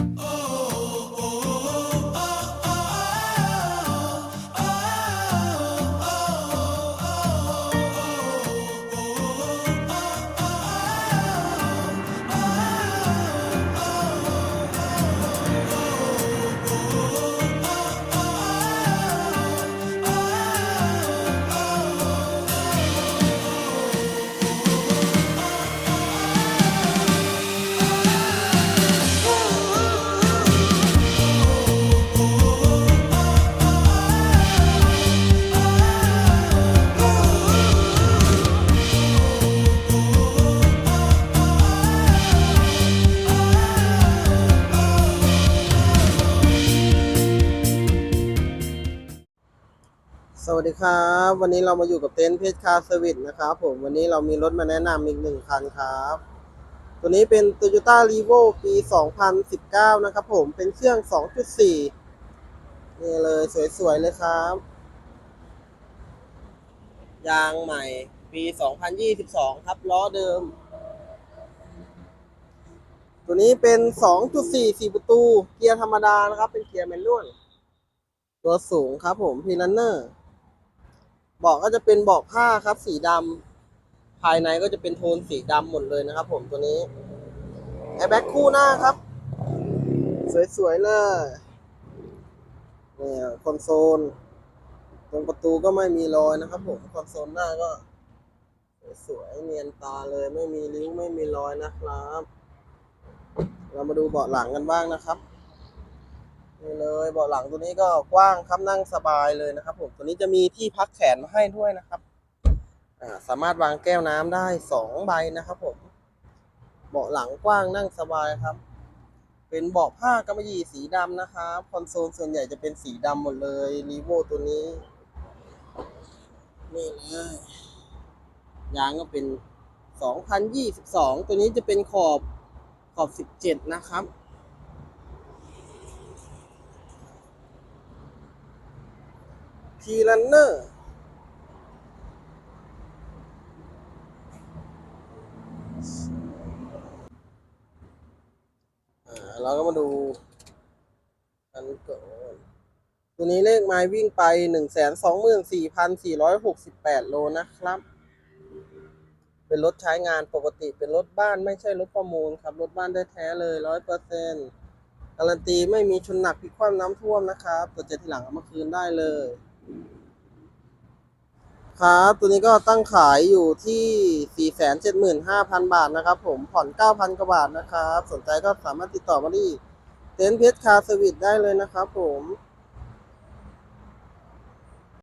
Oh. สวัสดีครับ วันนี้เรามาอยู่กับเต็นท์เพชรคาร์เซอร์วิสนะครับผมวันนี้เรามีรถมาแนะนำอีกหนึ่งคันครับ ตัวนี้เป็น Toyota r e v o ปี 2019 นะครับผมเป็นเครื่อง 2.4 นี่เลยสวยๆเลยครับ ยางใหม่ปี 2022 ครับล้อเดิม ตัวนี้เป็น 2.4 4 ประตู เกียร์ธรรมดานะครับ เป็นเกียร์แมนนวลตัวสูงครับผมพีลันเนอร์ เบาะก็จะเป็นเบาะผ้าครับ สีดำภายในก็จะเป็นโทนสีดำหมดเลยนะครับ ผมตัวนี้แอร์แบ็กคู่หน้าครับ สวยๆเลยเนี่ยคอนโซลตรงประตูก็ไม่มีรอยนะครับ ผมคอนโซลหน้าก็สวยเนียนตาเลยไม่มีริ้วไม่มีรอยนะครับ เรามาดูเบาะหลังกันบ้างนะครับ นี่เลยเบาะหลังตัวนี้ก็กว้างครับนั่งสบายเลยนะครับ ผมตัวนี้จะมีที่พักแขนมาให้ด้วยนะครับสามารถวางแก้วน้ำได้สองใบนะครับผมเบาะหลังกว้างนั่งสบายครับ เป็นเบาะผ้ากำมะหยี่สีดำนะครับคอนโซลส่วนใหญ่จะเป็นสีดำหมดเลยรีโวตัวนี้ นี่เลยยางก็เป็น 2022 ตัวนี้จะเป็นขอบขอบ 17 นะครับ ทีลันเนอร์เราก็มาดูกันก่อนตัวนี้เลขไม้วิ่งไปหนึ่งแสนสองหมื่นสี่พันสี่ร้อยหกสิบแปดโลนะครับ เป็นรถใช้งานปกติเป็นรถบ้านไม่ใช่รถประมูลครับ รถบ้านได้แท้เลยร้อยเปอร์เซ็นต์การันตีไม่มีชนหนักพิกคว่ำน้ำท่วมนะครับตัวเจ็ดที่หลังเอามาคืนได้เลย ครับ ตัวนี้ก็ตั้งขายอยู่ที่ 475,000 บาทนะครับ ผมผ่อน 9,000 กว่าบาทนะครับ สนใจก็สามารถติดต่อมาที่เต็นท์เพชรคาร์สวิตได้เลยนะครับผม